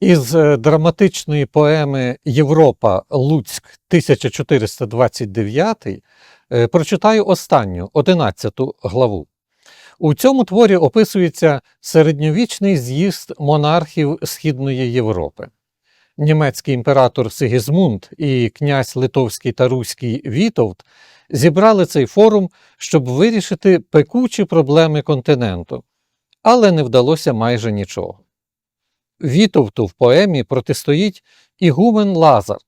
Із е, драматичної поеми Європа Луцьк 1429 е, прочитаю останню, 11 главу. У цьому творі описується середньовічний з'їзд монархів Східної Європи. Німецький імператор Сигізмунд і князь Литовський та Руський Вітовт зібрали цей форум, щоб вирішити пекучі проблеми континенту, але не вдалося майже нічого. Вітовту в поемі протистоїть ігумен Лазар,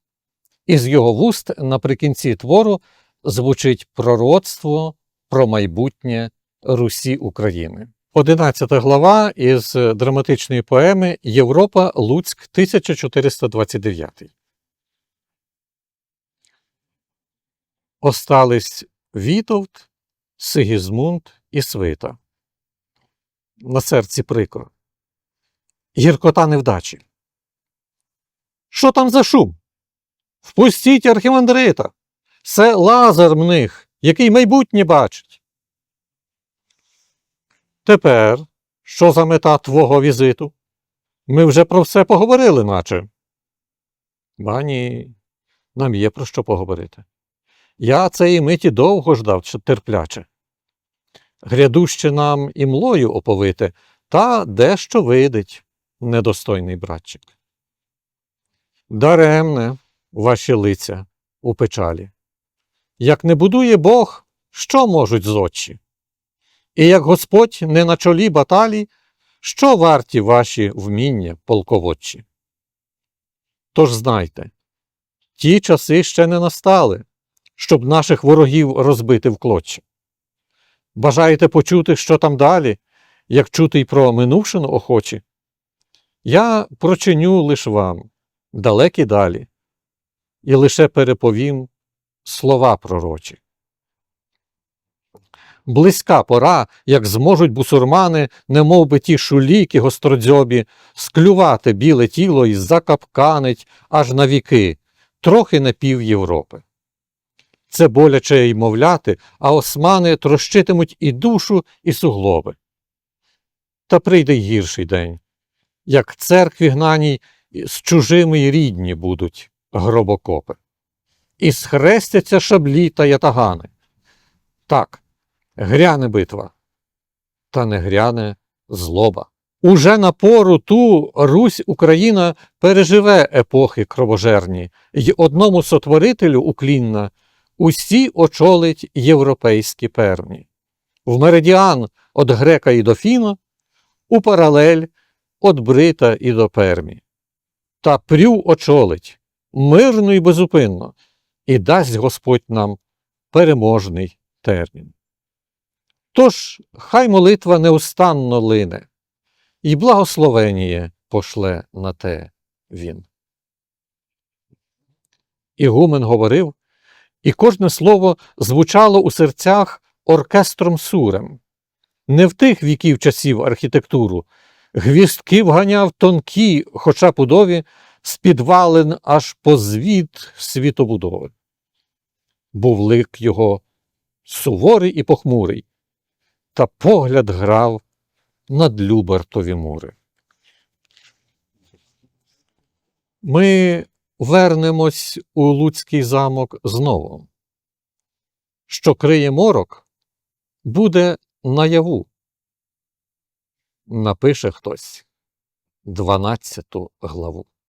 і з його вуст наприкінці твору звучить пророцтво про майбутнє Русі України. 11 глава із драматичної поеми Європа Луцьк 1429. Остались Вітовт, Сигізмунд і Свита. На серці прикро. Гіркота невдачі. Що там за шум? Впустіть архімандрита. Це лазар мних, який майбутнє бачить. Тепер, що за мета твого візиту? Ми вже про все поговорили, наче. Ба ні, нам є про що поговорити. Я цієї миті довго ждав чи терпляче. Грядуще нам і млою оповити, та дещо видить, недостойний братчик. Даремне ваші лиця у печалі. Як не будує Бог, що можуть зодчі? І як Господь не на чолі баталій, що варті ваші вміння полководчі? Тож знайте, ті часи ще не настали, щоб наших ворогів розбити в клочі. Бажаєте почути, що там далі, як чути й про минувшину охочі? Я прочиню лиш вам далекі далі, і лише переповім слова пророчі. Близька пора, як зможуть бусурмани, немов би ті шуліки гостродзьобі, склювати біле тіло і закапканить аж на віки, трохи на пів Європи. Це боляче й мовляти, а османи трощитимуть і душу, і суглоби. Та прийде гірший день, як церкві гнаній з чужими й рідні будуть гробокопи. І схрестяться шаблі та ятагани. Так, гряне битва, та не гряне злоба. Уже на пору ту Русь Україна переживе епохи кровожерні, й одному сотворителю уклінна усі очолить європейські перні. В меридіан від грека і до фіна, у паралель від брита і до пермі. Та прю очолить мирно і безупинно, і дасть Господь нам переможний термін. Тож хай молитва неустанно лине, і благословеніє пошле на те він. Ігумен говорив, і кожне слово звучало у серцях оркестром сурем. Не в тих віків часів архітектуру, гвістки вганяв тонкі, хоча пудові, з підвалин аж по звіт світобудови. Був лик його суворий і похмурий, та погляд грав над Любертові мури. Ми вернемось у Луцький замок знову. Що криє морок, буде наяву. Напише хтось дванадцяту главу.